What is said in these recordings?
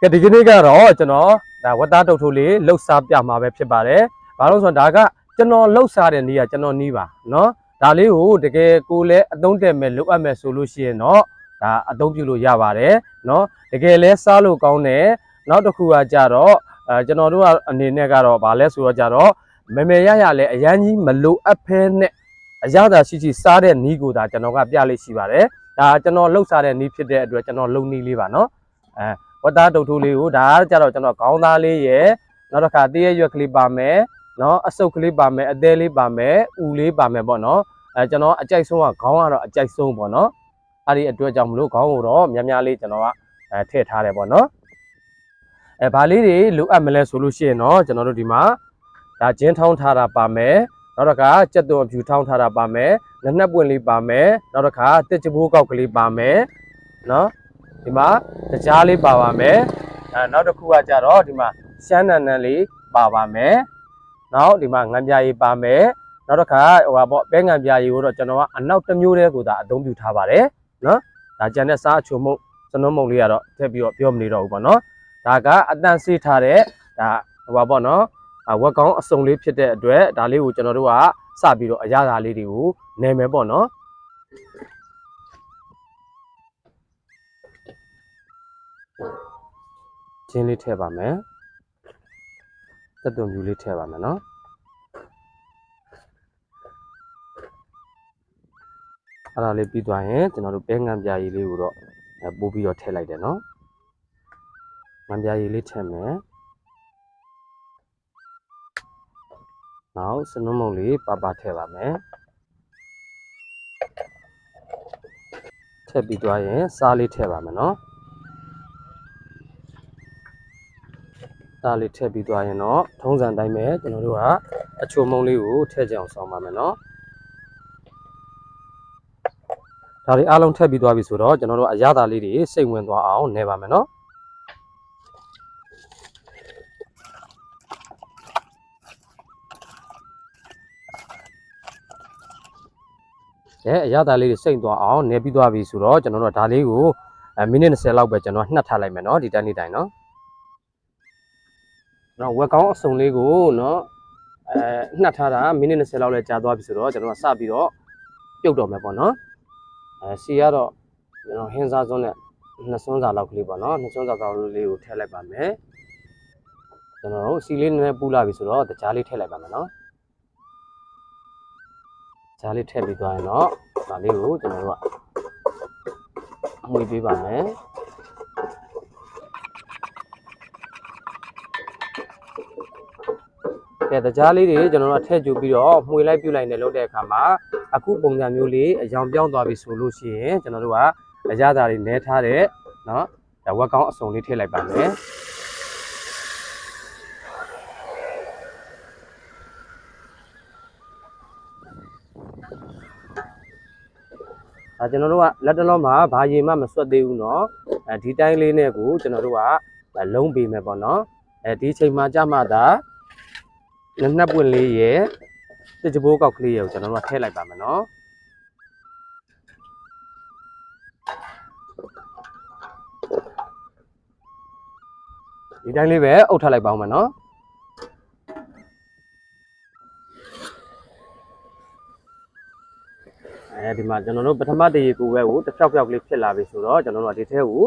ကဲဒီကနေ့ကတော့ကျွန်တော်ဒါဝတ်သားတုတ်ထိုးလေးလှုပ်ရှားပြမှာပဲဖြစ်ပါတယ်ဘာလို့ဆိုတော့ဒါကကျွန်တော်လှုပ်ရှားတဲ့နေရာကျွန်တော်နီးပါเนาะဒါလေးကိုတကယ်ကိုလည်းအသုံးတက်မဲ့လိုအပ်မဲ့ဆိုလို့ရှိရင်တော့ဒါအသုံးပြုလို့ရပါတယ်เนาะတကယ်လဲစားလို့ကောင်းတယ်နောက်တစ်ခုကကြတော့အဲကျွန်တော်တို့ကအနေနဲ့ကတော့ဗာလဲဆိုတော့ကြတော့မမေရရလဲအရန်ကြီးမလိုအပ်ဖဲနဲ့အရသာရှိရှိစားတဲ့နီးကိုဒါကျွန်တော်ကပြလေးရှိပါတယ်ဒါကျွန်တော်လှုပ်ရှားတဲ့နီးဖြစ်တဲ့အတွက်ကျွန်တော်လုံနီးလေးပါเนาะအဲ ဝတ်သားတုတ်ထိုးလေးကိုဒါကကြတော့ကျွန်တော်ခေါင်းသားလေးရယ်နောက်တစ်ခါတည့်ရရွက်ကလေးပါမယ်နော်အဆုပ်ကလေးပါမယ်အသေးလေးပါမယ်ဥလေးပါမယ်ပေါ့နော်အဲကျွန်တော်အကြိုက်ဆုံးကခေါင်းကတော့အကြိုက်ဆုံးပေါ့နော်အဲ့ဒီအတွက်ကြောင့်မလို့ခေါင်းကိုတော့များများလေးကျွန်တော်ကအဲထည့်ထားတယ်ပေါ့နော်အဲဘာလေးတွေလိုအပ်မလဲဆိုလို့ရှိရင်တော့ကျွန်တော်တို့ဒီမှာဒါဂျင်းထောင်းထားတာပါမယ်နောက်တစ်ခါကြက်သွန်အဖြူထောင်းထားတာပါမယ်လက်နှက်ပွင့်လေးပါမယ်နောက်တစ်ခါတစ်ချဘိုးကောက်ကလေးပါမယ်နော် ဒီမှာတကြားလေးပါပါမယ်အဲနောက်တစ်ခုကကြတော့ဒီမှာရှမ်းနန်နန်လေးပါပါမယ်နောက်ဒီမှာငံပြားကြီးပါမယ်နောက်တစ်ခါဟိုပါပေါ့ပဲငံပြားကြီးကိုတော့ကျွန်တော်ကအနောက်တစ်မျိုးတည်းကိုသာအသုံးပြုထားပါတယ်နော်ဒါကြံတဲ့စားအချိုမုံစနုံးမုံလေးကတော့ထည့်ပြီးတော့ပြောမနေတော့ဘူးပေါ့နော်ဒါကအတန်ဆေးထားတဲ့ဒါဟိုပါပေါ့နော်အဝက်ကောင်းအစုံလေးဖြစ်တဲ့အတွက်ဒါလေးကိုကျွန်တော်တို့ကစပြီးတော့အရသာလေးတွေကိုနေမယ်ပေါ့နော် ချင်းလေးထည့်ပါမယ်တက်သွန်မြူလေးထည့်ပါမယ်နော်အဲ့ဒါလေးပြီးသွားရင်ကျွန်တော်တို့ပဲငံပြာရည်လေးကိုတော့အဲပို့ပြီးတော့ထည့်လိုက်တယ်နော်ငံပြာရည်လေးထည့်မယ်နောက်စနုံးမုံလေးပါပါထည့်ပါမယ်ထည့်ပြီးသွားရင်စားလေးထည့်ပါမယ်နော် ဒါလေးထည့်ပြီးသွားရင်တော့ထုံးစံတိုင်းပဲကျွန်တော်တို့ကအချိုမုံလေးကိုထည့်ကြအောင်ဆောင်းပါမယ်နော်ဒါတွေအားလုံးထည့်ပြီးသွားပြီဆိုတော့ကျွန်တော်တို့အရသာလေးတွေစိတ်ဝင်သွားအောင်နေပါမယ်နော်အဲအရသာလေးတွေစိတ်သွားအောင်နေပြီးသွားပြီဆိုတော့ကျွန်တော်တို့ဒါလေးကိုအဲမိနစ်20လောက်ပဲကျွန်တော်နှက်ထားလိုက်မယ်နော်ဒီတိုင်းဒီတိုင်းနော် နော်ဝက်ကောင်းအစုံလေးကိုနော်အဲနှက်ထားတာမိနစ်20လောက်လဲကြာသွားပြီဆိုတော့ကျွန်တော်ကစပြီးတော့ပြုတ်တော့မယ်ပေါ့နော်အဲစီကတော့ကျွန်တော်ဟင်းစားစွန်းနဲ့နှစ်စွန်းစာလောက်ကလေးပေါ့နော်နှစ်စွန်းစာလောက်လေးကိုထည့်လိုက်ပါမယ်ကျွန်တော်တို့စီလေးနည်းနည်းပူလာပြီဆိုတော့တကြားလေးထည့်လိုက်ပါမယ်နော်ကြားလေးထည့်ပြီးသွားရင်တော့ဒါလေးကိုကျွန်တော်တို့ကအမွေပေးပါမယ် ကဲတကြားလေးတွေကျွန်တော်တို့အထည့်ကျူပြီးတော့မှွေလိုက်ပြုတ်လိုက်နေလို့တဲ့အခါမှာအခုပုံစံမျိုးလေးအယောင်ပြောင်းသွားပြီဆိုလို့ရှိရင်ကျွန်တော်တို့ကအရသာတွေနဲထားတဲ့เนาะဒါဝက်ကောင်းအစုံလေးထည့်လိုက်ပါမယ်အဲကျွန်တော်တို့ကလက်တလုံးမှာဘာရေမှမဆွတ်သေးဘူးเนาะအဲဒီတိုင်းလေးနဲ့ကိုကျွန်တော်တို့ကလုံးပေးမယ်ပေါ့เนาะအဲဒီချိန်မှာကြမှာဒါ လက် နှက်ပွင့်လေးရယ်တစ်ချဘိုးကောက်ကလေးရယ်ကိုကျွန်တော်တို့ကထည့်လိုက်ပါမယ်နော်ဒီတိုင်းလေးပဲအုပ်ထားလိုက်ပါဦးမယ်နော်အဲဒီမှာကျွန်တော်တို့ပထမတရေကိုပဲကိုတစ်ဖြောက်ဖြောက်ကလေးဖြစ်လာပြီဆိုတော့ကျွန်တော်တို့ကဒီထဲကို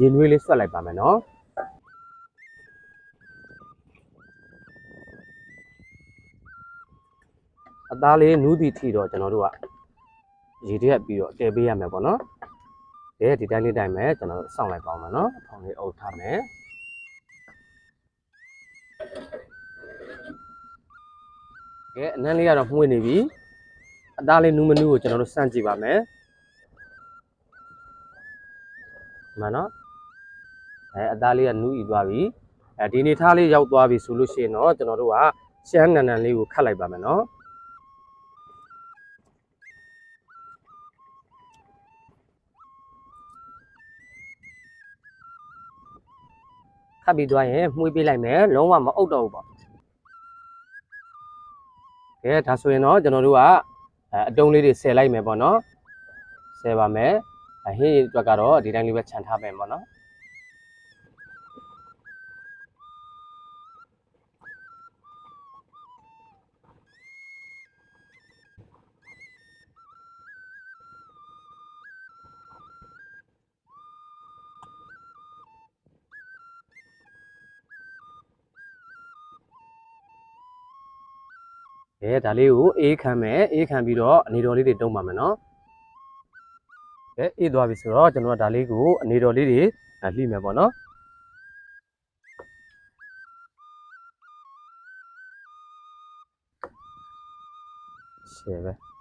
ရေနွေးလေးဆွတ်လိုက်ပါမယ်နော် အသားလေးနူးတီထီတော့ကျွန်တော်တို့ကရေတရက်ပြီးတော့တည်ပေးရမယ်ပေါ့နော်။ဒီဒီတိုင်းလေးတိုင်းပဲကျွန်တော်တို့စောင့်လိုက်ပါအောင်မယ်နော်။ဖောင်လေးအုပ်ထားမယ်။ကဲအနမ်းလေးကတော့မှုန့်နေပြီ။အသားလေးနူးမနူးကိုကျွန်တော်တို့စမ်းကြည့်ပါမယ်။မှန်နော်။အဲအသားလေးကနူးဤသွားပြီ။အဲဒီနေသားလေးရောက်သွားပြီဆိုလို့ရှိရင်တော့ကျွန်တော်တို့ကရှမ်းနန်နန်လေးကိုခတ်လိုက်ပါမယ်နော်။ ခတ်ပြီးသွားရင်မှုေးပေးလိုက်မယ်လုံးဝမအုပ်တော့ဘူးပေါ့ကဲဒါဆိုရင်တော့ကျွန်တော်တို့ကအအတုံးလေးတွေဆယ်လိုက်မယ်ပေါ့နော်ဆယ်ပါမယ်အဟင်းအတွက်ကတော့ဒီတိုင်းလေးပဲခြံထားမယ်ပေါ့နော် ကဲဒါလေးကိုအေးခံမယ်အေးခံပြီးတော့အနေတော်လေးတွေတုံးပါမယ်နော်ကဲအေးသွားပြီဆိုတော့ကျွန်တော်တို့ဒါလေးကိုအနေတော်လေးတွေအဲလှိမယ်ပေါ့နော်ရှယ်ပဲ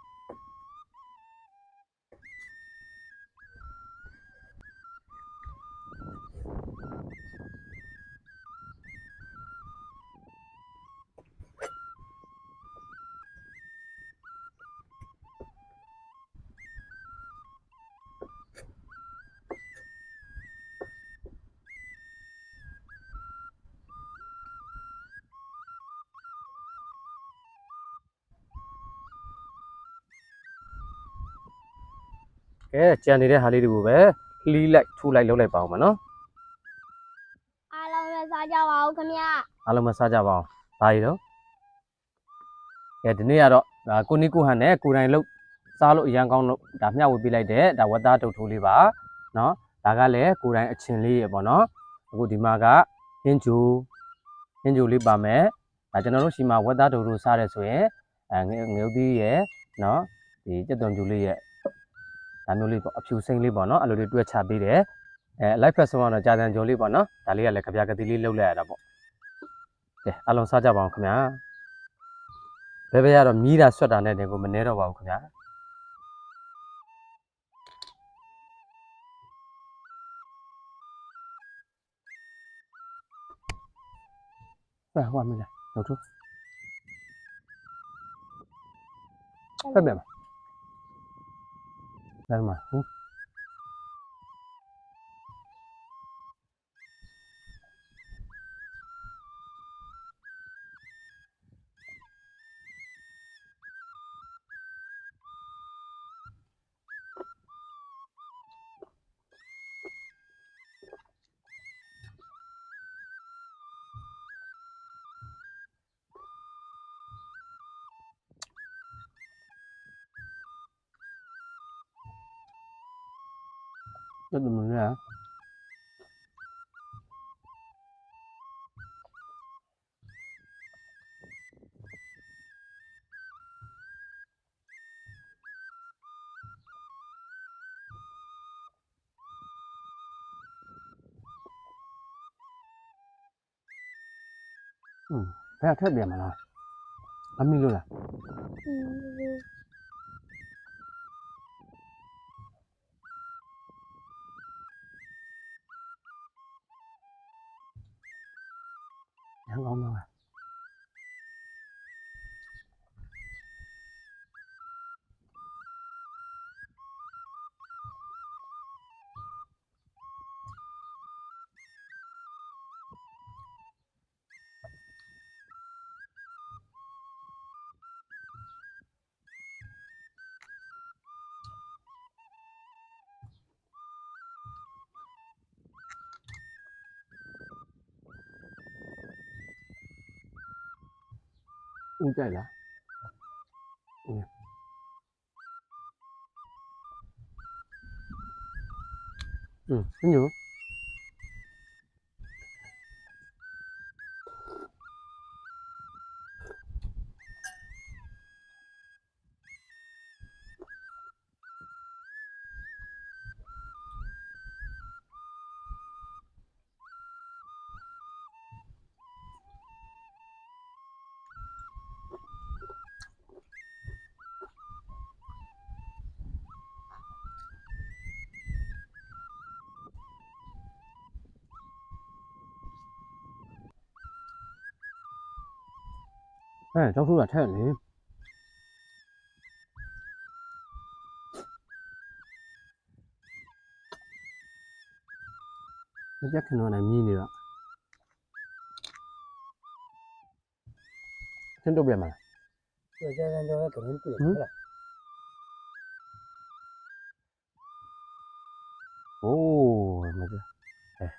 ကဲကြံနေတဲ့ဟာလေးတွေကိုပဲလှီးလိုက်ထူလိုက်လုပ်လိုက်ပါအောင်မနော်အားလုံးလည်းစားကြပါဦးခင်ဗျာအားလုံးမစားကြပါအောင်ဒါရီတော့ကဲဒီနေ့ကတော့ဒါကိုနီကိုဟန်နဲ့ကိုတိုင်လုတ်စားလို့အရန်ကောင်းလို့ဒါမျှဝေပေးလိုက်တဲ့ဒါဝတ်သားတုတ်ထိုးလေးပါနော်ဒါကလည်းကိုတိုင်အချင်းလေးရပေါ့နော်အခုဒီမှာကဟင်းဂျူဟင်းဂျူလေးပါမယ်ဒါကျွန်တော်တို့ရှိမှာဝတ်သားတုတ်ထိုးစားရဲဆိုရင်အဲငငုတ်သီးရဲ့နော်ဒီကြက်သွန်ဂျူလေးရဲ့ ဒါမျိုးလေးပေါ့အဖြူစိမ့်လေးပေါ့နော်အဲ့လိုလေးတွဲချပေးတယ်အဲ live fest ကတော့ကြာတန်ကြော်လေးပေါ့နော်ဒါလေးကလည်းကြပြကတိလေးလှုပ်လိုက်ရတာပေါ့ကဲအလုံးစားကြပါအောင်ခင်ဗျာဘယ်ဘက်ကတော့မြည်တာဆွတ်တာနဲ့တင်ကိုမနေတော့ပါဘူးခင်ဗျာဟဲ့ဟောမလားတော့သူဖက်မယ်မ လာမဟု တ်တော့မလဲอืมဘယ်ထက်ပြန်မလားမမီ လို့လားอืม ရန်ကောင်းမလားဦးကြို ဟဲ့ကြောက်ဆိုတာထက်လေမကြက်ခင်တော့လည်းမြည်နေတော့သင်တို့ပြန်မလားကျေကျေတော့ကရင်ပြည့်ဟလားโอ้မကြဟဲ့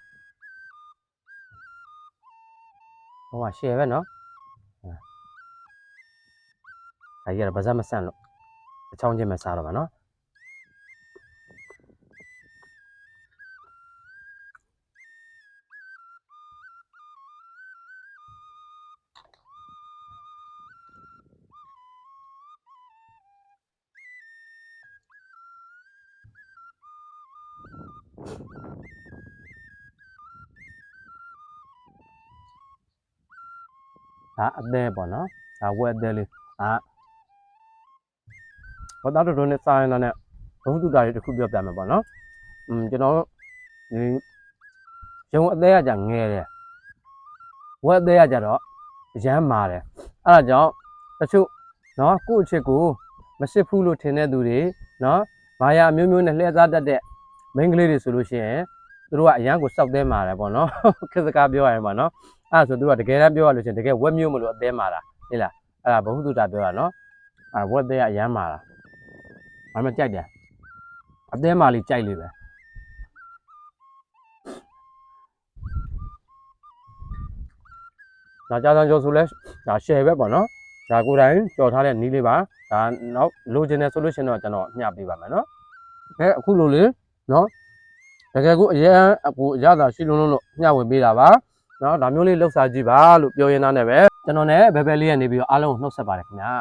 ဟိုကရှယ်ပဲเนาะ ဒါကြီးကတော့ဗဇက်မဆန့်လို့အချောင်းချင်းပဲစားတော့မှာနော်ဒါအသေးပေါ့နော်ဒါဝက်အသေးလေးဒါ ဝတ်သားတော်တော်နဲ့စားရင်လည်းဘုံတူတာတွေတစ်ခုပြောပြမယ်ပေါ့နော်อืมကျွန်တော်ဒီရုံအသေးကကြငယ်တယ်ဝက်အသေးကကြတော့ရမ်းမာတယ်အဲ့ဒါကြောင့်တချို့နော်ကိုယ့်အချစ်ကိုမစစ်ဘူးလို့ထင်တဲ့သူတွေနော်မာယာအမျိုးမျိုးနဲ့လှည့်စားတတ်တဲ့မိန်းကလေးတွေဆိုလို့ရှိရင်သူတို့ကအရန်ကိုစောက်သေးမာတယ်ပေါ့နော်ခက်စကားပြောရရင်ပေါ့နော် အဲ့ဒါဆိုသူကတကယ်တမ်းပြောရလို့ချင်းတကယ်ဝက်မျိုးမလို့အသေးမာတာဟေးလားအဲ့ဒါဘ ഹു တုတာပြောတာနော်အဲ့ဝက်သေးကအရမ်းမာတာ ဘာမှကြိုက်တယ်အသေးမာလေးကြိုက်လေးပဲဒါကြာစံကျော်ဆိုလဲဒါ share ပဲပေါ့နော်ဒါကိုယ်တိုင်ကြော်ထားတဲ့နီးလေးပါဒါနောက်လိုချင်တယ်ဆိုလို့ရှိရင်တော့ကျွန်တော်မျှပေးပါမယ်နော်အဲအခုလိုလေနော်တကယ်ကိုအရင်အကူအရသာရှိလုံးလုံးလို့မျှဝေပေးတာပါနော်ဒါမျိုးလေးလှုပ်ရှားကြည့်ပါလို့ပြောရင်းသားနဲ့ပဲကျွန်တော်နဲ့ဘယ်ဘယ်လေးရနေပြီးတော့အားလုံးကိုနှုတ်ဆက်ပါတယ်ခင်ဗျာ